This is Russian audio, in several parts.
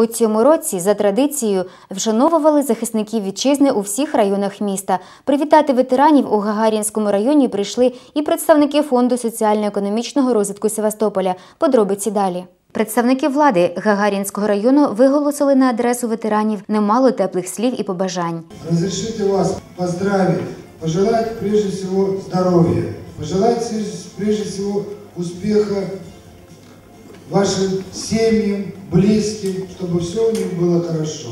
У цьому році за традицією вшановували захисників вітчизни у всіх районах міста. Привітати ветеранів у Гагарінському районі прийшли і представники фонду соціально-економічного розвитку Севастополя. Подробиці далі. Представники влади Гагарінського району виголосили на адресу ветеранів немало теплих слів і побажань. Разрешите вас поздравить, пожелать прежде всего здоровья, пожелать прежде всего успеха вашим семьям, близким, чтобы все у них было хорошо.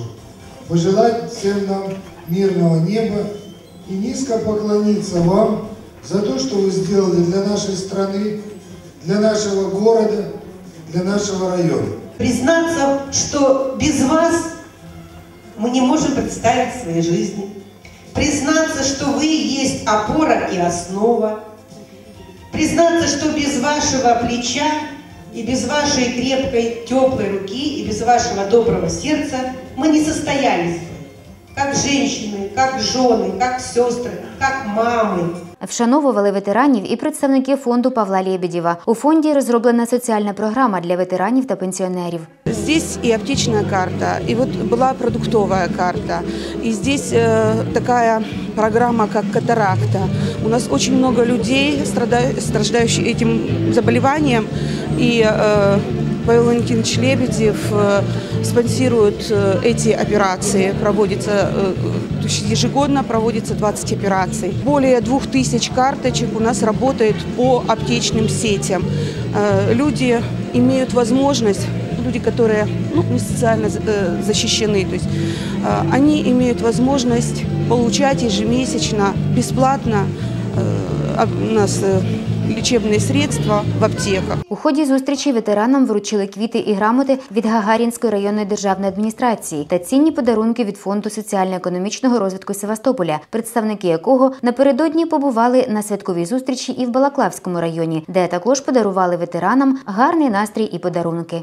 Пожелать всем нам мирного неба и низко поклониться вам за то, что вы сделали для нашей страны, для нашего города, для нашего района. Признаться, что без вас мы не можем представить своей жизни. Признаться, что вы есть опора и основа. Признаться, что без вашего плеча и без вашей крепкой, теплой руки и без вашего доброго сердца мы не состоялись бы. Как женщины, как жены, как сестры, как мамы. Вшановували ветеранів і представники фонду Павла Лєбедєва. У фонді розроблена соціальна програма для ветеранів та пенсіонерів. Здесь и аптечная карта, и вот была продуктовая карта, и здесь э, такая программа, как катаракта. У нас очень много людей, страда- страждающих этим заболеванием, и э, Павел Валентинович Лебедев э, спонсирует э, эти операции. Проводится, э, есть ежегодно проводится 20 операций. Более 2000 карточек у нас работает по аптечным сетям. Э, Люди имеют возможность люди, которые ну, не социально э, защищены, то есть э, они имеют возможность получать ежемесячно бесплатно э, нас лечебные средства в аптеках. У ході зустрічі ветеранам вручили квіти і грамоти від Гагарінської районної державної адміністрації та цінні подарунки від фонду соціально-економічного розвитку Севастополя, представники якого напередодні побували на святковій зустрічі і в Балаклавському районі, де також подарували ветеранам гарний настрій і подарунки.